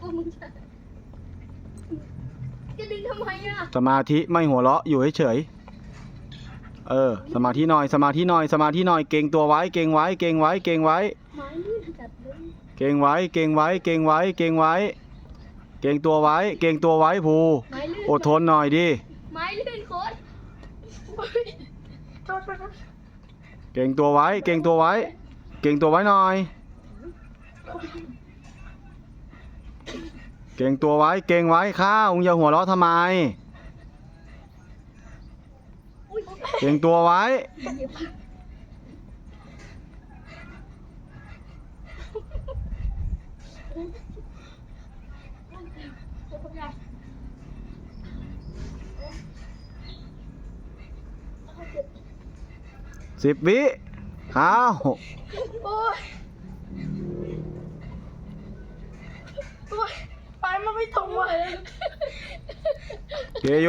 กูมึงจะจะดึงทำไมอะสมาธิไม่หัวเราะอยู่เฉยๆเออ สมาธิหน่อยสมาธิหน่อยสมาธิหน่อยเก่งตัวไว้ เก่งไว้ เก่งไว้ เก่งไว้ ไม้ลื่นจัดเลยเก่งไว้ เก่งไว้ เก่งไว้ เก่งไว้ เก่งตัวไว้ เก่งตัวไว้ภูไม้ลื่นอดทนหน่อยดิ ไม้ลื่นโคตรโทษไปนะเก่งตัวไว้ เก่งตัวไว้ เก่งตัวไว้หน่อย เก่งตัวไว้เก่งไว้ข้าวมึงอย่าหัวเราะทำไม เก่งตัวไว้ สิบวิข้าว โอ้ย โอ้ยไ